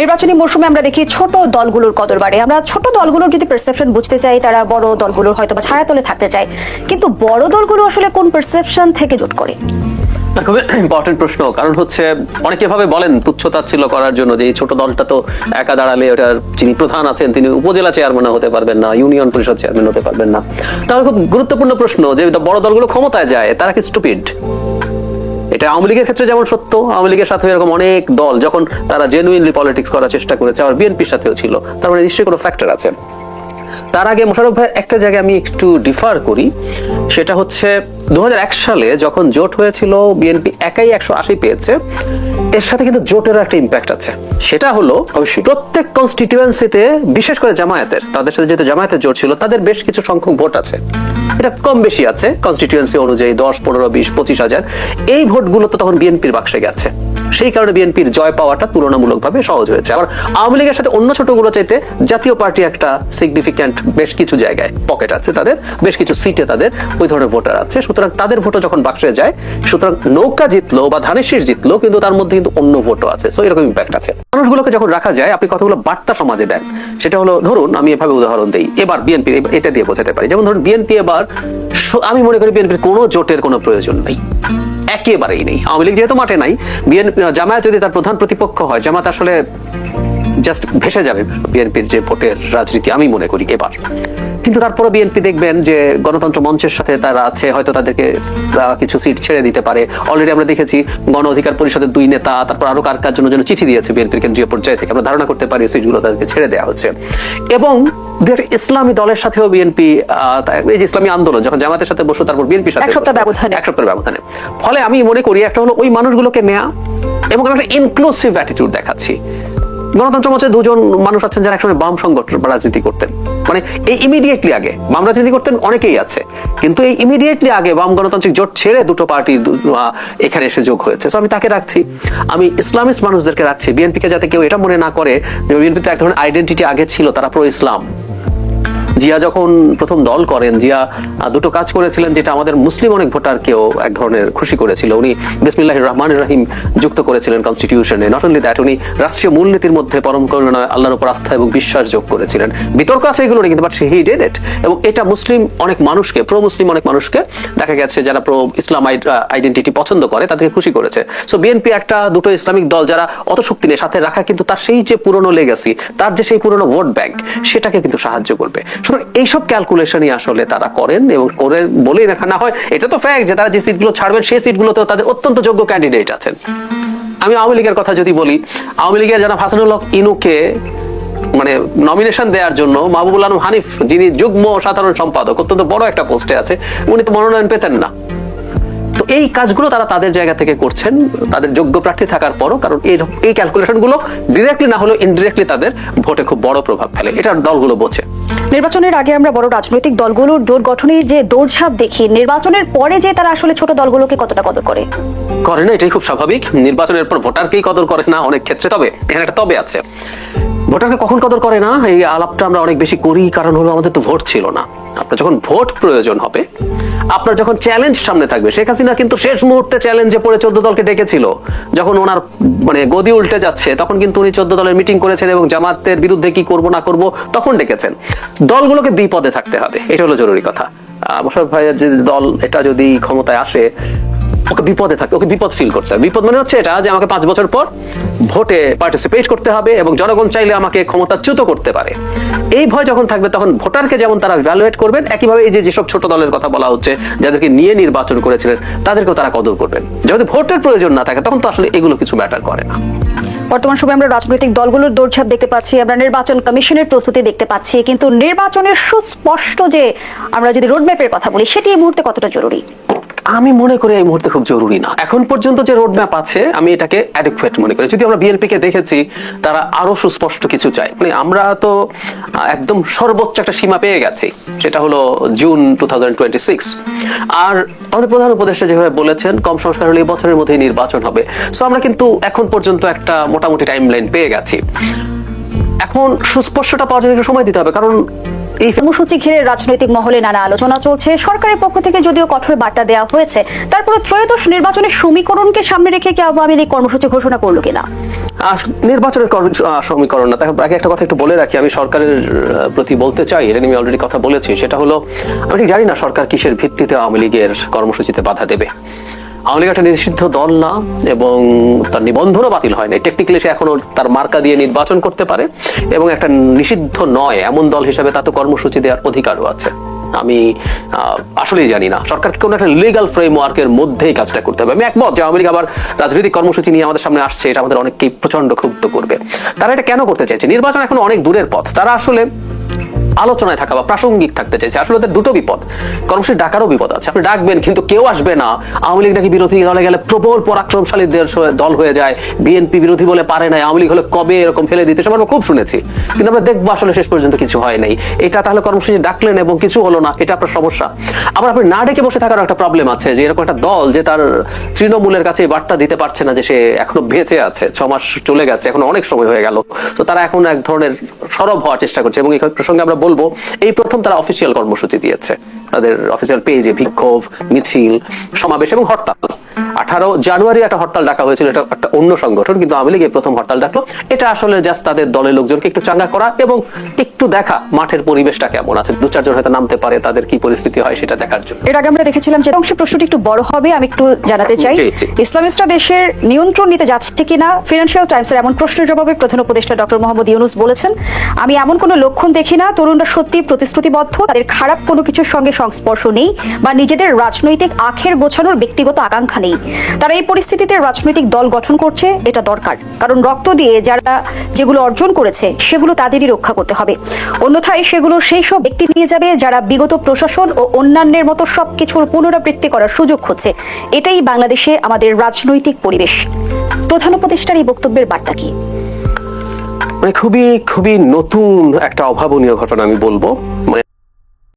নির্বাচনী মৌসুমে আমরা দেখি ছোট দলগুলোর কদর বাড়ে আমরা ছোট দলগুলোর যদি পারসেপশন বুঝতে চাই, তারা বড় দলগুলোর হয়তো ছায়াতলে থাকতে চায়। কিন্তু বড় দলগুলো আসলে কোন পারসেপশন থেকে জোট করে? খুবই ইম্পর্টেন্ট প্রশ্ন। কারণ হচ্ছে, অনেকে ভাবে বলেন তুচ্ছতাচ্ছিল্য করার জন্য যে এই ছোট দলটা তো একা দাঁড়ালে ওটার যিনি প্রধান আছেন, তিনি উপজেলা চেয়ারম্যান হতে পারবেন না ইউনিয়ন পরিষদ চেয়ারম্যান হতে পারবেন না। তাহলে খুব গুরুত্বপূর্ণ প্রশ্ন যে বড় দলগুলো ক্ষমতায় যায়, তারা কি স্টুপিড এটা আওয়ামী লীগের ক্ষেত্রে যেমন সত্য, আওয়ামী লীগের সাথে এরকম অনেক দল যখন তারা জেনুইনলি পলিটিক্স করার চেষ্টা করেছে আর বিএনপির সাথেও ছিল, তার মানে নিশ্চয়ই কোনো ফ্যাক্টর আছে। তার আগে মোশারফ ভাই, একটা জায়গায় আমি একটু ডিফার করি, সেটা হচ্ছে দু সালে যখন জোট হয়েছিল বিএনপি একাই একশো আশি পেয়েছে। এর সাথে কিন্তু জোটেরও একটা ইম্প্যাক্ট আছে। সেটা হলো। প্রত্যেক কনস্টিটিউয়েন্সিতে বিশেষ করে জামায়াতের তাদের সাথে যেহেতু জামায়াতের জোট ছিল তাদের বেশ কিছু সংখ্যক ভোট আছে। এটা কম বেশি আছে কনস্টিটিউয়েন্সি অনুযায়ী দশ পনেরো বিশ পঁচিশ হাজার। এই ভোটগুলো তো তখন বিএনপির বাক্সে গেছে। সেই কারণে বিএনপির জয় পাওয়াটা তুলনামূলকভাবে সহজ হয়েছে। আবার আওয়ামী লীগের সাথে অন্য ছোটগুলো চাইতে জাতীয় পার্টি একটা সিগনিফিক্যান্ট বেশ কিছু জায়গায় পকেট আছে তাদের, বেশ কিছু সিটে তাদের, ওই ধরনের ভোটার আছে। সুতরাং তাদের ভোটও যখন বাক্সে যায়, সুতরাং নৌকা জিতলো বা ধানের শীষ জিতলো, কিন্তু তার মধ্যে কিন্তু অন্য ভোটও আছে। সো এরকম ইম্প্যাক্ট আছে। মানুষগুলোকে যখন রাখা যায়, আপনি কতগুলো বার্তা সমাজে দেন, সেটা হলো ধরুন, আমি এভাবে উদাহরণ দিই, এবার বিএনপি এটা দিয়ে বোঝাতে পারি। যেমন ধরুন, বিএনপি এবার আমি মনে করি বিএনপির কোনো জোটের কোনো প্রয়োজন নেই। একেবারেই নেই। আওয়ামী লীগ যেহেতু মাঠে নাই বিএনপি জামায়াত যদি তার প্রধান প্রতিপক্ষ হয়, জামাত আসলে জাস্ট ভেসে যাবে বিএনপির যে ভোটের রাজনীতি আমি মনে করি এবার। কিন্তু তারপরে বিএনপি দেখবেন যে গণতন্ত্র মঞ্চের সাথে তারা আছে হয়তো তাদেরকে কিছু সিট ছেড়ে দিতে পারে। অলরেডি আমরা দেখেছি গণ অধিকার পরিষদের দুই নেতা তারপর আরও কার কার জন্য যেন চিঠি দিয়েছে বিএনপির কেন্দ্রীয় পর্যায়ে থেকে। আমরা ধারণা করতে পারি সিটগুলো তাদেরকে ছেড়ে দেওয়া হচ্ছে। এবং ইসলামী দলের সাথেও বিএনপি এই যে ইসলামী আন্দোলন যখন জামাতের সাথে বসল তারপর বিএনপির সাথে এক সপ্তাহ ব্যবধানে। এক সপ্তাহের ব্যবধানে। ফলে আমি মনে করি একটা হলো ওই মানুষগুলোকে নেয়া এবং আমি একটা ইনক্লুসিভ অ্যাটিটিউড দেখাচ্ছি। গণতন্ত্র মঞ্চে দুজন মানুষ আছেন যারা একসময় বাম সংগঠন রাজনীতি করতেন। মানে এই ইমিডিয়েটলি আগে বাম রাজনীতি করতেন অনেকেই আছে। কিন্তু এই ইমিডিয়েটলি আগে বাম গণতান্ত্রিক জোট ছেড়ে দুটো পার্টি এখানে এসে যোগ হয়েছে। তো আমি তাকে রাখছি। আমি ইসলামিস্ট মানুষদেরকে রাখছি। বিএনপিকে যাতে কেউ এটা মনে না করে যে বিএনপিতে এক ধরনের আইডেন্টিটি আগে ছিল, তারা প্রো ইসলাম জিয়া যখন প্রথম দল করেন, জিয়া দুটো কাজ করেছিলেন যেটা আমাদের মুসলিম অনেক ভোটারকেও এক ধরনের খুশি করেছিল। উনি বিসমিল্লাহ রহমান রহিম যুক্ত করেছিলেন কনস্টিটিউশনে নট অনলি দ্যাট উনি রাষ্ট্রীয় মূলনীতির মধ্যে পরম করুণা আল্লাহর উপর আস্থা এবং বিশ্বাস যোগ করেছিলেন। বিতর্ক আছে এগুলো নিয়ে, কিন্তু বাট হি ডিড ইট এবং এটা মুসলিম অনেক মানুষকে প্রো মুসলিম অনেক মানুষকে দেখা গেছে, যারা প্রো ইসলাম আইডেন্টিটি পছন্দ করে, তাদেরকে খুশি করেছে। সো বিএনপি একটা, দুটো ইসলামিক দল যারা অত শক্তি নেই সাথে রাখা কিন্তু তার সেই যে পুরনো লেগাসি তার যে সেই পুরনো ভোট ব্যাংক সেটাকে কিন্তু সাহায্য করবে। সুতরাং এইসব ক্যালকুলেশনই আসলে তারা করেন এবং করে বলেই দেখা না হয়, এটা তো ফ্যাক্ট যে তারা যে সিটগুলো ছাড়বেন, সেই সিটগুলোতেও তাদের অত্যন্ত যোগ্য ক্যান্ডিডেট আছেন। আমি আওয়ামী লীগের কথা যদি বলি, আওয়ামী লীগের যারা হাসানুল হক ইনুকে মানে নমিনেশন দেওয়ার জন্য মাহবুবুল আলম হানিফ, যিনি যুগ্ম সাধারণ সম্পাদক, অত্যন্ত বড় একটা পোস্টে আছে, উনি তো মনোনয়ন পেতেন না। তো এই কাজগুলো তারা তাদের জায়গা থেকে করছেন, তাদের যোগ্য প্রার্থী থাকার পরও, কারণ এই এই ক্যালকুলেশনগুলো ডিরেক্টলি না হলেও ইনডিরেক্টলি তাদের ভোটে খুব বড় প্রভাব ফেলে, এটা দলগুলো বোঝে। নির্বাচনের আগে আমরা বড় রাজনৈতিক দলগুলোর জোট গঠনে যে দৌড়ঝাঁপ দেখি, নির্বাচনের পরে যে তারা আসলে ছোট দলগুলোকে কতটা কদর করে? করে না, এটাই খুব স্বাভাবিক। নির্বাচনের পর ভোটারকেই কদর করে না অনেক ক্ষেত্রে, তবে এখানে একটা তবে আছে। ভোটারকে কখন কদর করে না? এই আলাপটা আমরা অনেক বেশি করি, কারণ হলো আমাদের তো ভোট ছিল না। আপনার যখন ভোট প্রয়োজন হবে আপনার যখন চ্যালেঞ্জ সামনে থাকবে শেখ হাসিনা কিন্তু শেষ মুহূর্তে চ্যালেঞ্জে পড়ে চোদ্দ দলকে ডেকেছিল। যখন ওনার মানে গদি উল্টে যাচ্ছে তখন কিন্তু উনি চোদ্দ দলের মিটিং করেছেন এবং জামাতের বিরুদ্ধে কি করব না করব তখন ডেকেছেন। দলগুলোকে বিপদে থাকতে হবে এটা হলো জরুরি কথা। আহ, ভাইয়ের যে দল এটা যদি ক্ষমতায় আসে ওকে বিপদে থাকতে, ওকে বিপদ ফিল করতে হবে। বিপদ মানে হচ্ছে এটা যে আমাকে পাঁচ বছর পর ভোটে পার্টিসিপেট করতে হবে এবং জনগণ চাইলে আমাকে ক্ষমতাচ্যুত করতে পারে। এই ভয় যখন থাকবে, তখন ভোটারকে যেমন তারা ভ্যালুয়েট করবেন, একইভাবে এই যে যেসব ছোট দলের কথা বলা হচ্ছে, যাদেরকে নিয়ে নির্বাচন করেছিলেন, তাদেরকেও তারা কদর করবেন। যদি ভোটের প্রয়োজন না থাকে, তখন তো আসলে এগুলো কিছু ম্যাটার করে না। বর্তমান সময়ে আমরা রাজনৈতিক দলগুলোর দৌড়ঝাঁপ দেখতে পাচ্ছি, আমরা নির্বাচন কমিশনের প্রস্তুতি দেখতে পাচ্ছি, কিন্তু নির্বাচনের সুস্পষ্ট যে আমরা যদি রোডম্যাপের কথা বলি, সেটি এই মুহূর্তে কতটা জরুরি? আমি মনে করি এই মুহূর্তে খুব জরুরি না। এখন পর্যন্ত যে রোডম্যাপ আছে, আমি এটাকে অ্যাডিকুয়েট মনে করি। যদি আমরা বিএনপি কে দেখেছি, তারা আরও সুস্পষ্ট কিছু চায়। মানে আমরা তো একদম সর্বোচ্চ একটা সীমা পেয়ে গেছি। সেটা হলো জুন টু আর আমাদের প্রধান উপদেষ্টা যেভাবে বলেছেন, কম সংস্কার হলে বছরের মধ্যেই নির্বাচন হবে। সো আমরা কিন্তু এখন পর্যন্ত একটা মোটামুটি টাইম লাইন পেয়ে গেছি। এখন সুস্পষ্টটা পাওয়ার জন্য একটু সময় দিতে হবে। কারণ এই কর্মসূচি ঘিরে রাজনৈতিক মহলে নানা আলোচনা চলছে। সরকারের পক্ষ থেকে যদিও কঠোর বার্তা দেওয়া হয়েছে তারপরে ত্রয়োদশ নির্বাচনের সমীকরণকে সামনে রেখে কি আওয়ামী লীগ কর্মসূচি ঘোষণা করল কিনা? নির্বাচনের সমীকরণ। না তার আগে একটা কথা একটু বলে রাখি। আমি সরকারের প্রতি বলতে চাই, এটা আমি অলরেডি কথা বলেছি, সেটা হলো, আমি ঠিক জানি না সরকার কিসের ভিত্তিতে আওয়ামী লীগের কর্মসূচিতে বাধা দেবে। আওয়ামী লীগ একটা নিষিদ্ধ দল না, এবং তার নিবন্ধনও বাতিল হয় না টেকনিক্যালি সে এখনও তার মার্কা দিয়ে নির্বাচন করতে পারে, এবং একটা নিষিদ্ধ নয়, এমন দল হিসাবে তার তো কর্মসূচি দেওয়ার অধিকারও আছে। আমি আসলেই জানি না। সরকারকে কোনো একটা লিগাল ফ্রেমওয়ার্কের মধ্যেই কাজটা করতে হবে। আমি একমত যে আওয়ামী আবার রাজনৈতিক কর্মসূচি নিয়ে আমাদের সামনে আসছে, এটা আমাদের অনেককেই প্রচণ্ড ক্ষুব্ধ করবে। তারা এটা কেন করতে চাইছে? নির্বাচন এখন অনেক দূরের পথ। তারা আসলে আলোচনায় থাকা বা প্রাসঙ্গিক থাকতে চাইছে। আসলে ওদের দুটো বিপদ। কর্মসূচি ডাকারও বিপদ আছে। আপনি ডাকবেন, কিন্তু কেউ আসবে না। আওয়ামী লীগ নাকি বিরোধী দলে গেলে প্রবল পরাক্রমশালী দল হয়ে যায়। বিএনপি বিরোধী বলে পারে না আওয়ামী লীগ হলে কবে এরকম ফেলে দিতে আমরা খুব শুনেছি। কিন্তু আমরা দেখব আসলে শেষ পর্যন্ত কিছু হয় নাই। এটা তাহলে কর্মসূচি ডাকলেন এবং কিছু হলো না, এটা আপনার সমস্যা। আবার আপনি না ডেকে বসে থাকার একটা প্রবলেম আছে যে এরকম একটা দল যে তার তৃণমূলের কাছে বার্তা দিতে পারছে না যে সে এখনও বেঁচে আছে, ছ মাস চলে গেছে, এখন অনেক সময় হয়ে গেল। তো তারা এখন এক ধরনের সরব হওয়ার চেষ্টা করছে এবং এই প্রসঙ্গে আমরা বলব এই প্রথম তারা অফিসিয়াল কর্মসূচি দিয়েছে। তাদের অফিসিয়াল পেজে বিক্ষোভ মিছিল সমাবেশ এবং হরতাল। আঠারো জানুয়ারি একটা হরতাল ডাকা হয়েছিল এটা একটা অন্য সংগঠন কিন্তু আওয়ামী লীগ প্রথম হরতাল ডাকলো। এটা আসলে জাস্ট তাদের দলের লোকজনকে একটু চাঙ্গা করা এবং একটু দেখা মাঠের পরিবেশটা কেমন আছে। দু চারজন হয়তো নামতে পারে তাদের কি পরিস্থিতি হয় সেটা দেখার জন্য। এর আগে আমরা দেখেছিলাম যে অংশে প্রশ্নটি একটু বড় হবে আমি একটু জানাতে চাই। ইসলামিস্টরা দেশের নিয়ন্ত্রণ নিতে যাচ্ছে কিনা ফিনান্সিয়াল টাইমসের এমন প্রশ্নের জবাবে প্রধান উপদেষ্টা ডক্টর মোহাম্মদ ইউনুস বলেছেন আমি এমন কোনো লক্ষণ দেখি না তরুণরা সত্যি প্রতিশ্রুতিবদ্ধ তাদের খারাপ কোনো কিছুর সঙ্গে সংস্পর্শ নেই বা নিজেদের রাজনৈতিক আখের গোছানোর ব্যক্তিগত আকাঙ্ক্ষা নেই। তারা এই পরিস্থিতিতে রাজনৈতিক দল গঠন করছে, এটা দরকার। কারণ রক্ত দিয়ে যারা যেগুলো অর্জন করেছে, সেগুলো তাদেরই রক্ষা করতে হবে। অন্যথায় সেগুলো সেই সব ব্যক্তি নিয়ে যাবে যারা বিগত প্রশাসন ও অন্যান্যের মতো সবকিছুর পুনরাবৃত্তি করার সুযোগ হচ্ছে এটাই বাংলাদেশে আমাদের রাজনৈতিক পরিবেশ। প্রধান উপদেষ্টার এই বক্তব্যের বার্তা কি? মানে খুবই খুবই নতুন একটা অভাবনীয় ঘটনা আমি বলব। মানে